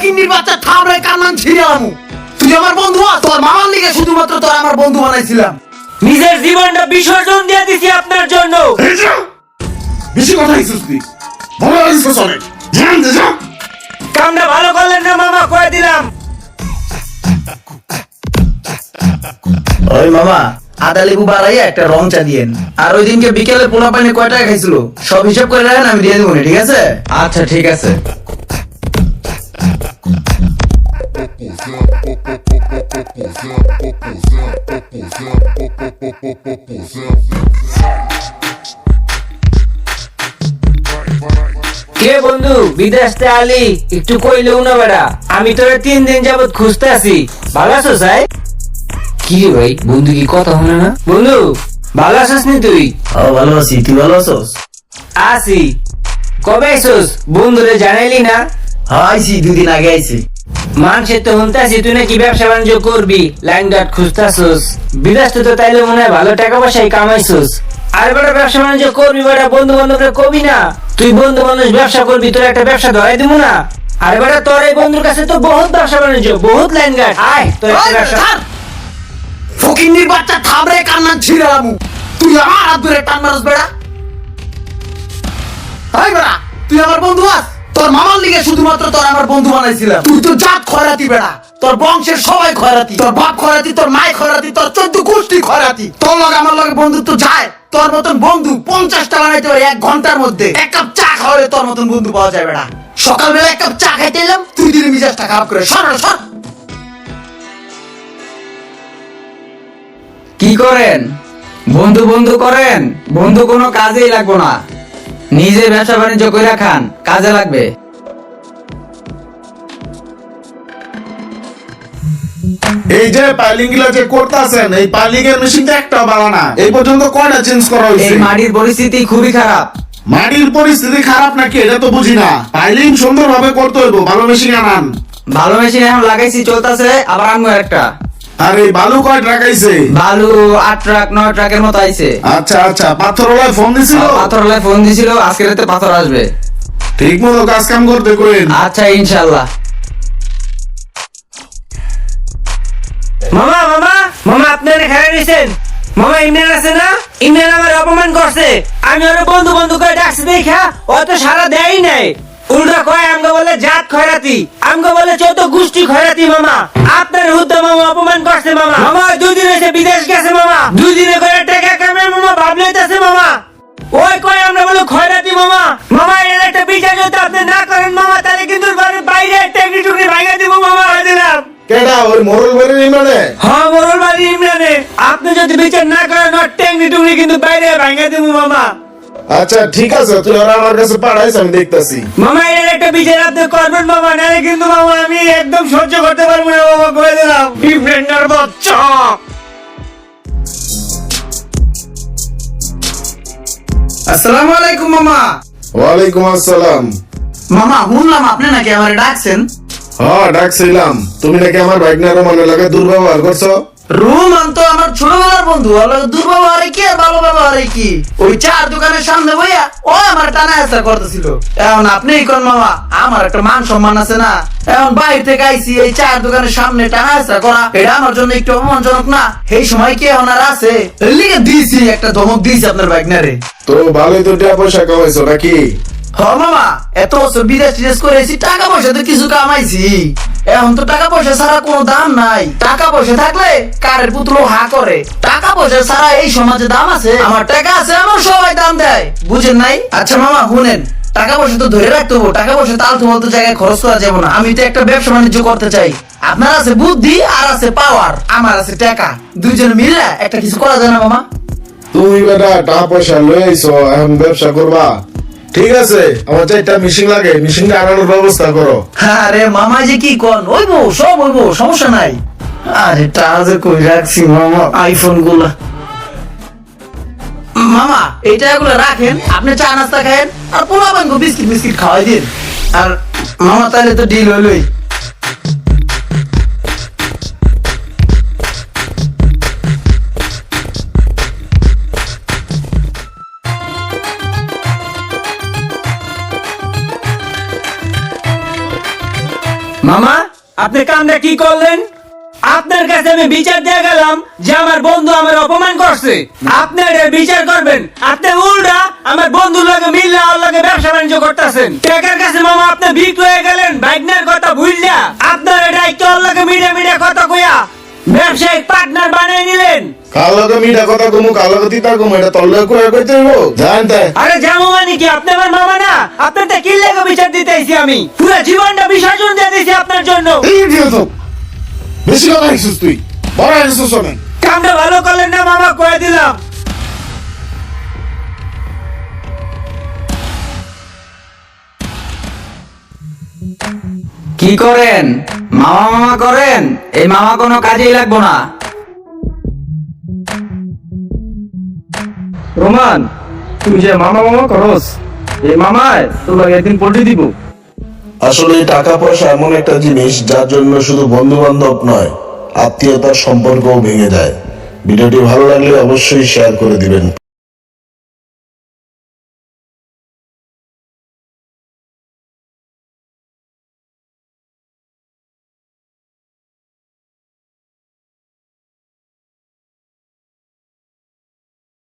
ফকিন্নির বাচ্চা থামরে কান্নান ছিঁড়ে আমু তুই আমার বন্ধু আ তোর মামার লিগে শুধুমাত্র তোর আমার বন্ধু বানাইছিলাম। নিজের জীবনটা বিসর্জন দিয়ে দিছি আপনার জন্য। বেশি কথা হিসুস তুই। ভালো লাগিস অনেক জান যে যা। কামটা ভালো করলেন না মামা কয়ে দিলাম। ওই মামা আদা লেবু বাড়াইয়া একটা রং চা দিয়েন। আর ওই দিনকে বিকেলে পোলা পানি কয় টাকা খাইছিল? সব হিসাব করে রাখেন আমি দিয়ে দেবো ঠিক আছে? আচ্ছা ঠিক আছে। কে বন্ধু বিদেশ আলি? একটু কইলেও না বেড়া। আমি তোরে তিন দিন যাবত খুঁজতে আছি ভালো আছো সাই? কি রে ভাই বন্ধু কি কথা হলো না? বন্ধু ভালো আছিস নি তুই? ও ভালো আছি। তুই ভালো আছোস? আসি কবে আইসোস? বন্ধুরে জানাইলি না? আইছি দুদিন আগে আইছি। তো শুনতে তুই নাকি ব্যবসা বাণিজ্য করবি? লাইন গার্ড খুঁজতাছোস। বিদেশ তো তাইলে মনে হয় ভালো টাকা পয়সাই কামাইছোস। আর বেটা ব্যবসা বাণিজ্য করবি বেটা বন্ধু বান্ধবরা কবি না। তুই বন্ধু বান্ধব ব্যবসা করবি তোর একটা ব্যবসা ধরাই দিব না। আর বেটা তোর এই বন্ধুর কাছে তো বহুত ব্যবসা বাণিজ্য বহুত লাইন গার্ড। আয় তোর একটা ব্যবসা। ফকিন্নির বাচ্চা থামরে কান্নান ছিঁড়ে আমু তুই আমার হাত ধরে টান মারস বেড়া হাই বেড়া তুই আমার বন্ধু আস। তোর মামার লিগে শুধুমাত্র তোর আমার বন্ধু বানাইছিলাম। তুই তো জাত খয়রাতি বেড়া। তোর বংশের সবাই খয়রাতি। তোর বাপ খয়রাতি তোর খয়রাতি তোর চোদ্দ গোষ্ঠী খয়রাতি। তোর লগে আমার লগে বন্ধুত্ব যায়। তোর মতন বন্ধু পঞ্চাশটা বানাইতে পারে এক ঘণ্টার মধ্যে। এক কাপ চা খাওয়ালে তোর মতন বন্ধু পাওয়া যায় বেড়া। সকালবেলা এক কাপ চা খাইতে এলাম তুই দিলে মিজাজটা খারাপ করে সর সর। কি করেন? বন্ধু বন্ধু করেন? বন্ধু কোনো কাজেই লাগবো না। নিজে ব্যবসা বাণিজ্য করে খান কাজে লাগবে। এই যে পাইলিংগুলা যে করতেছেন এই পাইলিং এর মেশিনটা একটা বানানা এই পর্যন্ত কয়টা চেঞ্জ করা হয়েছে এই মাটির পরিস্থিতি খুবই খারাপ। মাটির পরিস্থিতি খারাপ নাকি এটা তো বুঝি না। পাইলিং সুন্দর ভাবে করতে হইব ভালো মেশিন আনান। ভালো মেশিন এখন লাগাইছি চলতেছে আবার আনব একটা আর এই বালু কয় টাকাইছে বালু আট ট্রাক নয় ট্রাকের মতো আইছে। আচ্ছা আচ্ছা পাথরওয়ালায় ফোন দিছিল? পাথর হলে ফোন দিছিল আজকে রাতে পাথর আসবে। ঠিক মতো কাজ কাম করতে করেন। আচ্ছা ইনশাল্লাহ। মামা মামা মামা আপনারা খেলা নিছেন? মামা ইমরান আছে না? ইমরান আমার অপমান করছে। আমি ওর বন্ধু বন্ধু করে ডাকছি দেখা ও তো সারা দেয় নাই। উল্টা কয় আমগো বলে জাত খয়রাতি। আমগো বলে চৌদ্দ গোষ্ঠী খয়রাতি মামা। আপনার হুদ্দা মামা অপমান করছে মামা। মামা ওই দুই দিন হয়েছে বিদেশ গেছে মামা। দুই দিনে করে টাকা কামে মামা ভাব লইতেছে মামা। ওই কয় আমরা বলে খয়রাতি মামা। মামা এর একটা বিচার যদি আপনি না করেন মামা তাহলে কিন্তু বাড়ির বাইরে টেকনি টুকরি ভাঙা দিব মামা হয়ে দিলাম কেডা ওই মোরল বাড়ির ইমরানে? হ্যাঁ মোরল বাড়ি ইমরানে। আপনি যদি বিচার না করেন ওর টেংনি টুংনি কিন্তু বাইরে ভাঙা দেবো মামা। আচ্ছা ঠিক আছে তুই ওরা আমার কাছে পাঠাইছ আমি দেখতাছি। মামা এর একটা বিচার আপনি করবেন মামা নাহলে কিন্তু মামা আমি একদম সহ্য করতে পারব না মামা কয়ে দিলাম। ডিফেন্ডার বাচ্চা। আসসালামু আলাইকুম মামা। ওয়ালাইকুম আসসালাম। মামা শুনলাম আপনি নাকি আমার ডাকছেন। হ্যাঁ ডাকছিলাম। তুমি নাকি আমার ভাগনার মনে লাগে দুর্ব্যবহার করছ? রুমান তো আমার ছোটবেলার বন্ধু। দুর্ব্যবহারে কি আর ভালো ব্যবহারে কি? ওই চার দোকানের সামনে বইয়া ও আমার টানা হেসা করতেছিল এখন আপনি কোন মামা? আমার একটা মান সম্মান আছে না। এখন বাইরে থেকে আইসি এই চার দোকানের সামনে টানা হেসা করা এটা আমার জন্য একটু অপমানজনক না? এই সময় কি এখন আর আছে? লিগে দিয়েছি, একটা ধমক দিয়েছি আপনার বাইকনারে তো ভালোই তো টাকা পয়সা কামাইছো নাকি? টাকা পয়সা জায়গায় খরচ আমি তো একটা ব্যবসা বাণিজ্য করতে চাই। আপনার আছে বুদ্ধি আর আছে পাওয়ার আমার আছে টাকা। দুইজন মিলে একটা কিছু করা যায় না, মামা। তুমি টাকা পয়সা এখন ব্যবসা করবা। ঠিক আছে, আমার চারটা মেশিন লাগে মেশিনটা আনানোর ব্যবস্থা করো। আরে মামা যে কি কন? ওইবো, সব ওইবো, সমস্যা নাই। আরে টাকা কই রাখছি মামা আইফোনগুলা মামা এই টাকাগুলো রাখেন, আপনি চা নাস্তা খায়েন, আর পোলা বানবো বিস্কিট বিস্কিট খাওয়াই দিন। আর মামা তাহলে তো ডিল হইলই। মামা, আপনি কামটা কি করলেন? আপনার কাছে আমি বিচার দিয়ে গেলাম যে আমার বন্ধু আমার অপমান করছে। আপনি বিচার করবেন। আপনি উল্টা আমার বন্ধুর লগে মিল্লা ওর লগে ব্যবসা বাণিজ্য করতেছেন। টাকার কাছে মামা, আপনি বিক হয়ে গেলেন বাইকনার কার লগে মিঠা কথা কমু কার লগে তিতা কমু এটা তোর লগে কইতে হইব জান তাই? আরে জামু মানে কি? আপনি আমার মামা না? আপনার তো কি লেগে বিচার দিতেছি আমি? পুরো জীবনটা বিসর্জন দিয়ে দিয়েছি আপনার জন্য। এই দিও বেশি কথা হইছিস তুই। বড় কামটা ভালো করলেন না মামা কয়ে দিলাম। কি করেন? মামা মামা করেন? এই মামা কোনো কাজেই লাগবো না। রোমান, তুমি যে মামা মামা করস, এই মামায় তোমাকে একদিন পোল্ট্রি দিব। আসলে টাকা পয়সা এমন একটা জিনিস যার জন্য শুধু বন্ধু বান্ধব নয়, আত্মীয়তার সম্পর্কও ভেঙে যায়। ভিডিওটি ভালো লাগলে অবশ্যই শেয়ার করে দিবেন।